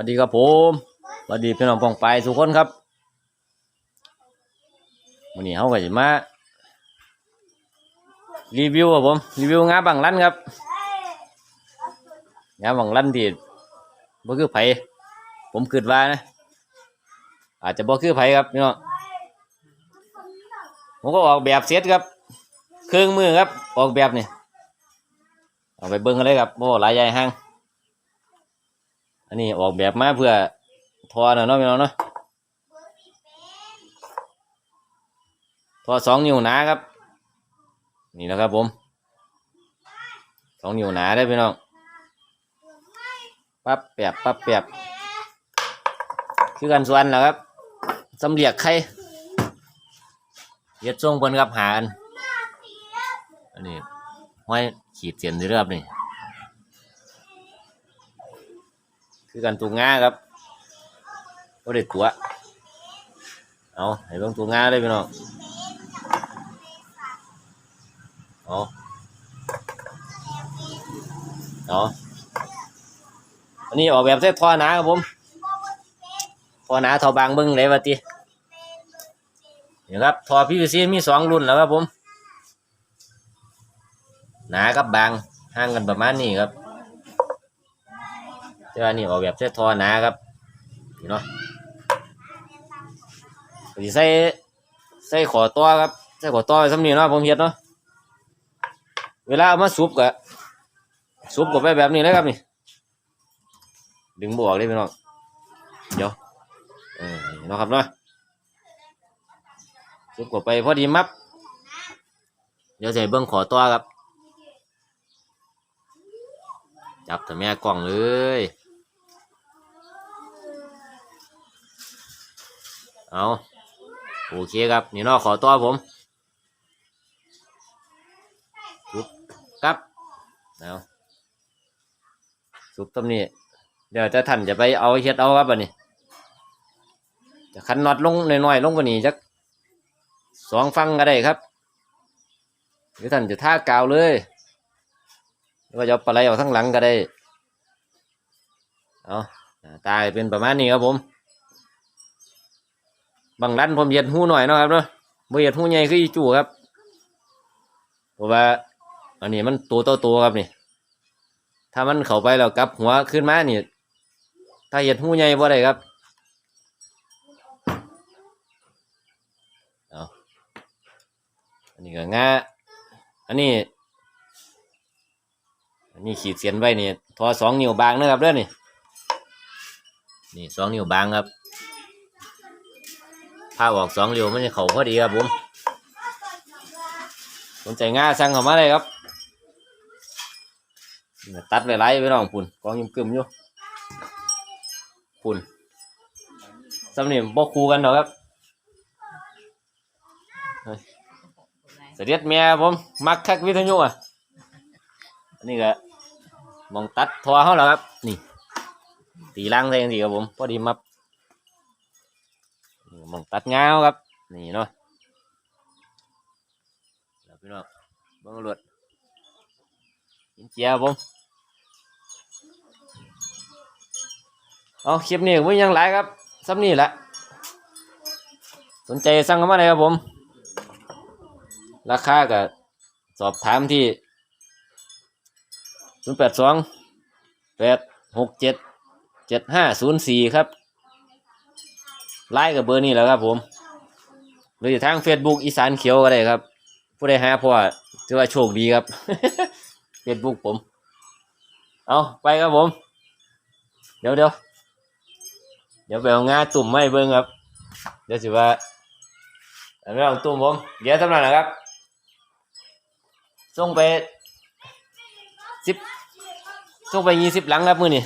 วัสดีครับผมสวัสดีพี่น้องปองไปทุกคนครับวันนี้เขาก็จะมารีวิวครับผมรีวิวงาบังลันครับงาบังลันที่บ่คือไผผมคิดว่านะ อาจจะบ่คือไผครับพี่น้องผมก็ออกแบบเสร็จครับ เครื่องมือครับออกแบบนี่เอาไปเบิ่งกันเลยครับโอ้หลายใหญ่ห้าง อันนี้ออกแบบมาเพื่อทอนะเนาะพี่น้องเนาะทอสองนิ้วหนาครับ นี่นะครับผมสองนิ้วหนาได้พี่น้องปั๊บแปบปั๊บแปบคือกันส่วนแล้วครับสำเรียกไข่เย็ดทรงเพิ่นครับหาอันอันนี้ห้อยขีดเสียนเรือยๆนี่ คือกันตัวงาครับก็ได้ตัวเอาให้เบิ่งตัวงาเลยพี่น้องเอาเอาอันนี้ออกแบบเส้นท่อหนาครับผมท่อหนาท่อบางเบิ่งเลยวะตินี่ครับท่อ PVC มีสองรุ่นแล้วครับผม หนากับบางห่างกันประมาณนี้ครับ แต่ว่านี่ออกแบบเส้ทอหนาครับนี่เนาะสิใส่ใส่ขอตัวครับใส่ขอตัวสำนีเนาะผมเฮ็ดเนาะเวลาเอามาซุปก็ซุปก็ไปแบบนี้เลยครับนี่ ดึงบออกเลยพี่น้องเดี๋ยวเออเนาะครับเนาะซุปก็ไปพอดีมับเดี๋ยวใส่เบิ้องขอตัวครับ จับแต่แม่กล่องเลย เอาโอเคครับ นี่นอขอตัวผมซุบครับเอาซุบตรงนี้ เดี๋ยวจะท่านจะไปเอาเฮ็ดเอาครับอันนี้ จะคันน็อตลงหน่อยๆลงกว่านี้จักสองฟังก็ได้ครับหรือท่านจะท่ากาวเลยหรือว่าจะปลาไหลออกทั้งหลังก็ได้ เอาหน้าตาเป็นประมาณนี้ครับผม บางร้านผมเหยียดหูหน่อยเนาะครับเนาะบ่เหยียดหูใหญ่คืออีจู่ครับเพราะว่า อันนี้มันตัวโตๆครับนี่ ถ้ามันเข้าไปแล้วกลับหัวขึ้นมานี่ ถ้าเหยียดหูใหญ่บ่ได้ครับเอาอันนี้ก็ง่าอันนี้ อันนี้ขีดเสียนไว้นี่ทอสองนิ้วบางนะครับเด้อนี่นี่สองนิ้วบางครับ ผ้าออกสองเรียวมันจะเข่าพอดีครับผมสนใจง่าสั่งเข้ามาเลยครับ ตัดไว้ไล่ไปน้องปุ่นกองยิ้มกึมอยู่ปุ่นสำเนียงบ่คูกันหรอกครับเสด็จเมียผม มักคักวิทยุอะอันนี้ก็มองตัดทอเขาแล้วครับ นี่ตีล่างใส่ยังดีครับผม พอดีมับ มองตัดเงาครับ นี่เนาะแล้วพี่น้องเบิ้งรวดกินเจียวผมเอาคลิปนี้ก็บ่มีหยังหลายครับซ้ำนี่แหละ สนใจสั่งเข้ามาเลยครับผม ราคาก็สอบถามที่ศูนย์แปดสองแปดหกเจ็ดเจ็ดห้าศูนย์สี่ครับ ไลน์กับเบอร์นี้แหล้วครับผม หรือทาง Facebook อีสานเขียวก็ได้ครับ ผู้ใดหาพ่อถือว่าโชคดีครับ Facebook ผม เอาไปครับผม เดี๋ยวเดี๋ยวเดี๋ยวไปเอางาตุ่มไม่เบิ้งครับ เดี๋ยวสิว่าอันนี้เอาตุ่มผม เดี๋ยวทำหนักนะครับ ส่งไปสิบส่งไปยี่สิบหลังครับมือนี่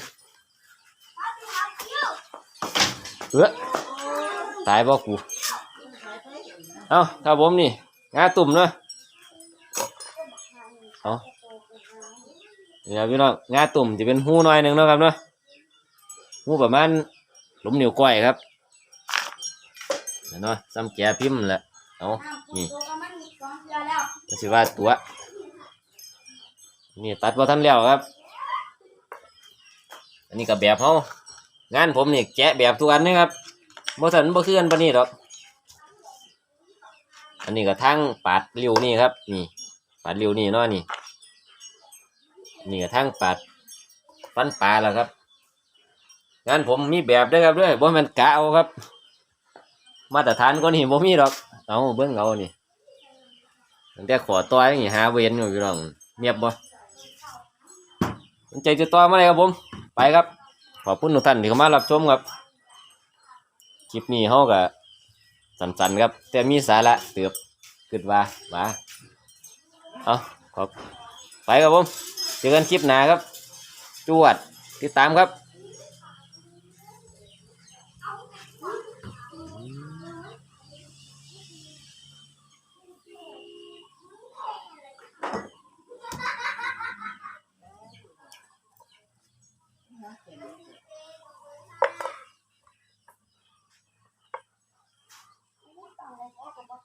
เฮ้อ ตายบ่กูเอาครับผมนี่งาตุ่มเนาะเอานี่นะพี่น้องงาตุ่มจะเป็นหูหน่อยหนึ่งเนาะครับเนาะหูประมาณหลุมเหนิ้วก้อยครับเนาะซ้ำแกพิมพ์แหละเอานี่ก็สิว่าตัวนี่ตัดมาทันแล้วครับ อันนี้กับแบบเขางานผมนี่แกะแบบทุกอันนะครับ บ่ทันบ่คือกันปานนี้ดอก อันนี้ก็ทั้งปาดริ้วนี่ครับ นี่ ปาดริ้วนี่เนาะนี่ นี่ก็ทั้งปาดฟันปลาแล้วครับ งานผมมีแบบด้วยครับด้วยบ่แม่นกะเอาครับ มาตรฐานก็นี่บ่มีดอก เอาเบิ่งเอานี่ตั้งแต่ขอต่อยอย่างนี้หาเวนอยู่พี่น้องเงียบบ่สนใจจะต่อมาเลยครับผม ไปครับ ขอบคุณทุกท่านที่เข้ามารับชมครับ คลิปนี้เฮาก็สั้นๆครับ แต่มีสาระเติบคิดว่าว่าเอาขอบไปครับผมเจอกันคลิปหน้าครับ จวดติดตามครับ